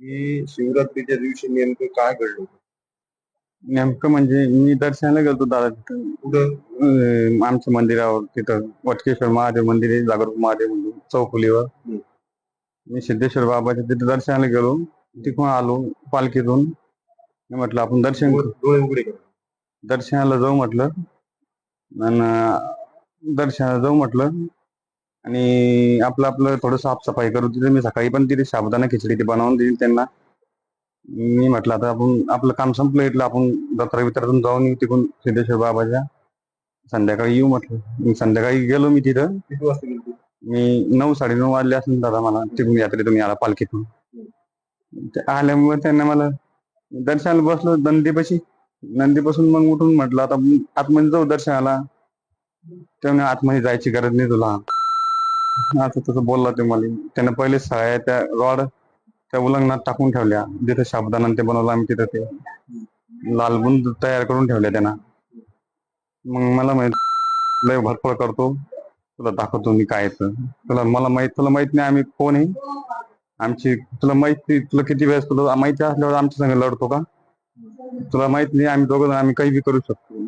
की शिवरात्रीच्या दिवशी नेमकं काय घडलं होतं? नेमकं म्हणजे मी दर्शनाला गेलो दादा तिथं. कुठं? अं, आमच्या मंदिरावर तिथं. वटकेश्वर महादेव मंदिर आहे जागरूक महादेव मंदिर चौफुलीवर हम्म. मी सिद्धेश्वर बाबाच्या तिथे दर्शनाला गेलो. तिथून आलो पालखीतून. मी म्हटलं आपण दर्शन करू. डोळे उघडे करा. दर्शनाला जाऊ म्हटलं. आणि दर्शनाला जाऊ म्हटलं. आणि आपलं आपलं थोडं साफसफाई करू तिथे मी सकाळी पण तिथे साबुदाणा खिचडी ती बनवून दिली त्यांना. मी म्हटलं आता आपण आपलं काम संपलं इथलं आपण दत्रा वितरातून जाऊन येऊ तिकडून सिद्धेश्वर बाबाच्या. संध्याकाळी येऊ म्हटलं. मी संध्याकाळी गेलो मी तिथं. किती वाजता गेली मी नऊ साडेनऊ वाजले असेल दादा मला. तिकडून यात्रेतून याला पालखीतून. ते आल्यामुळे त्यांना मला दर्शनाला बसलो नंदीपाशी. नंदीपासून मग उठून म्हटलं आता आतमध्ये जाऊ दर्शनाला. त्यामुळे आतमध्ये जायची गरज नाही तुला. असं तसं बोलला ते मला. त्यानं पहिले सळ्या त्या रॉड त्या उलंगणात टाकून ठेवल्या. जिथे साबुदाणा ते बनवलं आम्ही तिथं ते. लालबुंद तयार करून ठेवल्या त्यांना. मग मला माहीत लय भरपूर करतो. तुला दाखवतो मी काय येतं. तुला मला माहीत तुला माहीत नाही आम्ही कोण आहे. आमची तुला माहिती तुला किती वेळेस तुला माहिती असल्यावर आमच्या संग लढतो का? तुला माहीत नाही आम्ही दोघं आम्ही काही बी करू शकतो.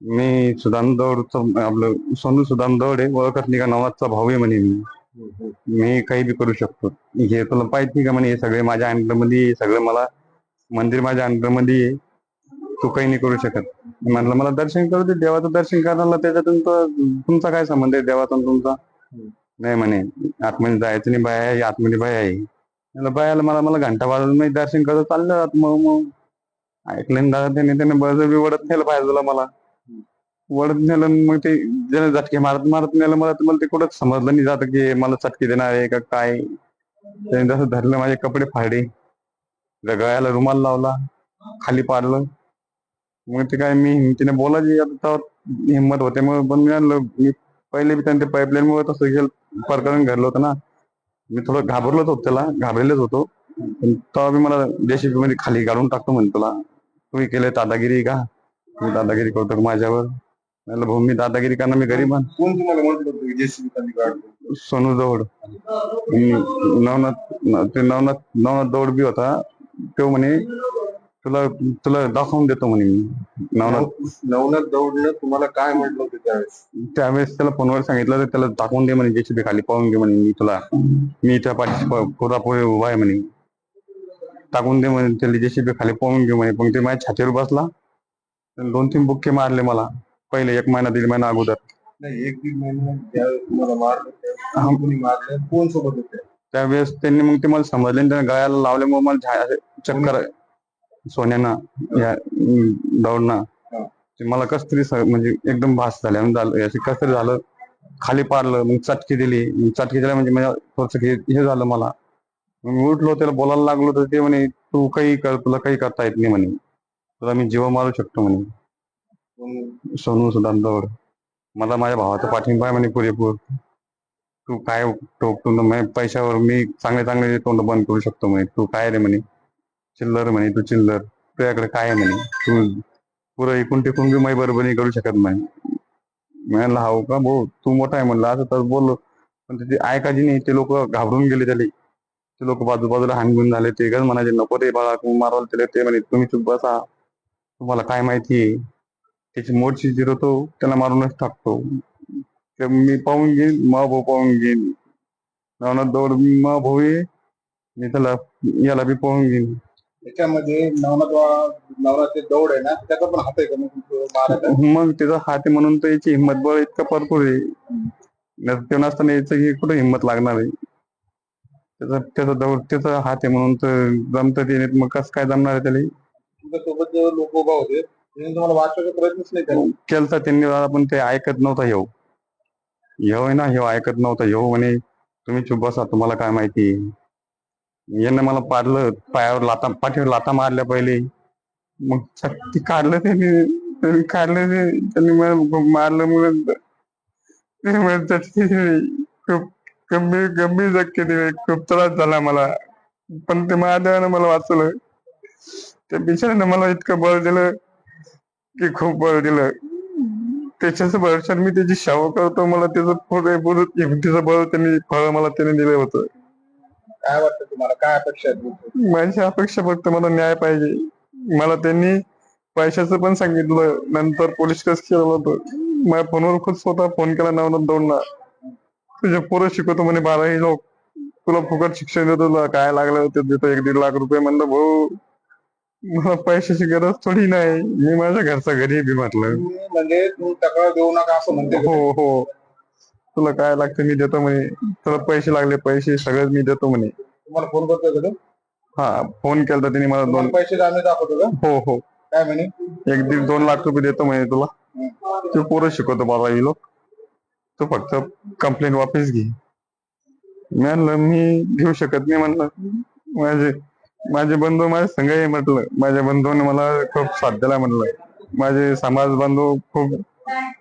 मी सुदाम दौडचं आपलं सोनू सुदाम दौड आहे ओळखत नाही का? नवाजचा भाऊ आहे म्हणे मी. मी काही बी करू शकतो. हे तुला पाहिजे का म्हणे? हे सगळे माझ्या अंडरमध्ये आहे, सगळं मला मंदिर माझ्या अंडरमध्ये आहे. तू काही नाही करू शकत. म्हणलं मला दर्शन करू दे देवाचं दर्शन करायला त्याच्यातून तुमचा काय संबंध आहे? देवाचा तुमचा? नाही म्हणे आतमध्ये जायचं नाही बाया आहे आतमध्ये बाया आहे. बायाला मला मला घंटा वाजून दर्शन करत चाललं जात मग मग ऐकलं ना दादा त्याने त्याने बळजबी वडत नेलं पाहिजे तुला मला. वडत नेलं मग ते ज्याने झटके मारत मारत नेलं मला तर मला ते कुठंच समजलं नाही जात की मला चटके देणार आहे का काय. त्याने जसं धरलं माझे कपडे फाडे गळ्याला रुमाल लावला खाली पाडलं. मग ते काय मी हिमतीने बोलायची आता तेव्हा हिंमत होते. मग पण मी आणलं मी पहिले बी त्यांच्या पाईपलाईन मुळे तसं गेल प्रकरण घडलं होतं ना. मी थोडं घाबरलोच होतो त्याला घाबरलेच होतो. पण तेव्हा मी मला जेसीबी मध्ये खाली काढून टाकतो म्हणतो तुला. तुम्ही केले दादागिरी का? तुम्ही दादागिरी करतो माझ्यावर? म्हणलं भाऊ मी दादागिरी करणार मी गरीब आहे. कोण तुम्हाला म्हटलं होतं की जेसीबी खाली काढतो सोनू दौड. नवनाथ ते नवनाथ नवनाथ दौड बी होता. तो म्हणे तुला तुला दाखवून देतो म्हणे मी. नवनाथ. नवनाथ दौडनं तुम्हाला काय म्हटलं होतं त्यावेळेस? त्यावेळेस त्याला फोनवर सांगितलं तर त्याला दाखवून दे म्हणे जेसीबी खाली पाहून घे म्हणे मी तुला. मी त्या पाठीशी पुरापुरे उभा आहे म्हणे. टाकून दे म्हणे त्याला जेसीबी खाली पाहून घे म्हणे. पण ते माझ्या छातीवर बसला. दोन तीन बुक्के मारले मला. पहिले एक महिना दीड महिना अगोदर. नाही एक दीड महिना ज्यावेळेस तुम्हाला मारलं त्यावेळेस कोणी मारलं कोण सोबत होते? त्यावेळेस त्यांनी मग ते मला समजले आणि त्याने गळ्याला लावल्यामुळे मला झा- असे चक्कर सोन्यानं या दौडनं. ते मला कस तरी स- म्हणजे एकदम भास झाल्या झालं असे कस तरी झालं खाली पाडलं मग चटकी दिली. मग चटकी दिल्या म्हणजे मला थोडस हे हे झालं मला. मग मी उठलो त्याला बोलायला लागलो तर ते म्हणे तू काही कर तुला काही करता येत नाही म्हणे. तुला मी जीव मारू शकतो म्हणे. सोनू सुदान दौड मला माझ्या भावाचा पाठिंबा आहे म्हणे पुरेपूर. तू काय म्हणे पैशावर मी चांगले चांगले तोंड बंद करू शकतो म्हणे. तू काय रे म्हणे? चिल्लर म्हणे तू चिल्लर. तुझ्याकडे काय आहे म्हणे? तू पुरं एकूण टिकून बी मै बरोबरी करू शकत नाही. म्हणलं हाव का भाऊ? तू मोठा आहे म्हणलं असं तर बोललो. पण ते ऐकायची नाही ते लोक घाबरून गेले त्याला. ते लोक बाजू बाजूला हानगुन झाले. ते गज म्हणाले नको रे बाळा तू मारवाल त्याला ते म्हणे तुम्ही चुप बसा. तुम्हाला काय माहिती आहे? त्याची मोडची जिरवतो त्याला मारूनच टाकतो. मी पाहून घेईन मा भाऊ पाहून घेईन. नवनाथ दौड मा भाऊ आहे मी त्याला याला बी पाहून घेईन. त्याच्यामध्ये नवनाथ नवनाथचे दौड आहे ना त्याचा पण हात आहे का मग त्याचा हात आहे म्हणून तर याची हिंमत बळ इतकं भरपूर आहे. ते नसताना याचं की कुठं हिंमत लागणार आहे? त्याचा त्याचा दौड त्याचा हात आहे म्हणून तर जमत ते मग कसं काय जमणार आहे त्याला? तुमच्यासोबत जे लोक उभा होते त्यांनी तुम्हाला वाचवायचा प्रयत्नच नाही केला. केलता त्यांनी दादा पण ते ऐकत नव्हता ह्यो ह्यो आहे ना ह्यो ऐकत नव्हता ह्यो म्हणे तुम्ही चुप बसा तुम्हाला काय माहिती? यांना मला पाडलं पायावर लाता पाठीवर लाता मारल्या पहिले. मग ती काढलं त्यांनी काढलं ते त्यांनी मला मारलं म्हणून. खूप गंभीर गंभीर धक्के दिले खूप त्रास झाला मला. पण ते महादेवानं मला वाचवलं. त्या बिचाऱ्यानं मला इतकं बळ दिलं. की खूप बळ दिलं. त्याच्याच भरशात मी त्याची सेवा करतो मला त्याचं पुरे हिमतीचं बळ त्यांनी फळ मला त्याने दिलं होतं. काय वाटतं तुम्हाला? काय अपेक्षा आहेत? माझी अपेक्षा फक्त मला न्याय पाहिजे. मला त्यांनी पैशाचं पण सांगितलं. नंतर पोलीस केस केलं होतं. माझ्या फोनवर खुद स्वतः फोन केला नवनाथ दौडला तुझे पोरं शिकवतो म्हणे बाराही लोक. तुला फुकट शिक्षण देतो तुला काय लागलं ते देतो एक दीड लाख रुपये म्हणलं भाऊ मला पैशाची गरज थोडी नाही. मी माझ्या घरचा घरी बी म्हटलं. तुम्ही म्हणजे तुम्ही तक्रार देऊ नका असं म्हणते. का? हो हो. तुला काय लागतं मी देतो म्हणे. तुला पैसे लागले पैसे सगळं मी देतो म्हणे. तुम्हाला फोन करतोय का तो? हा फोन केला त्यांनी मला दोन. तुम्हाला पैसे आम्ही दाखवतो का? हो हो. काय म्हणे? एक दीड दोन लाख रुपये देतो म्हणे तुला. ते पोरं शिकवतो बारावी लोक. तू फक्त कंप्लेंट वापस घे. मी म्हणलं मी घेऊ शकत नाही म्हणलं. माझे माझे बंधू माझ्या संघ आहे म्हटलं माझ्या बंधूने मला खूप साथ दिला म्हटलं माझे समाज बांधव खूप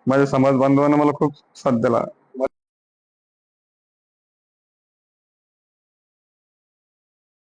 माझ्या समाज बांधवांना मला खूप साथ दिला.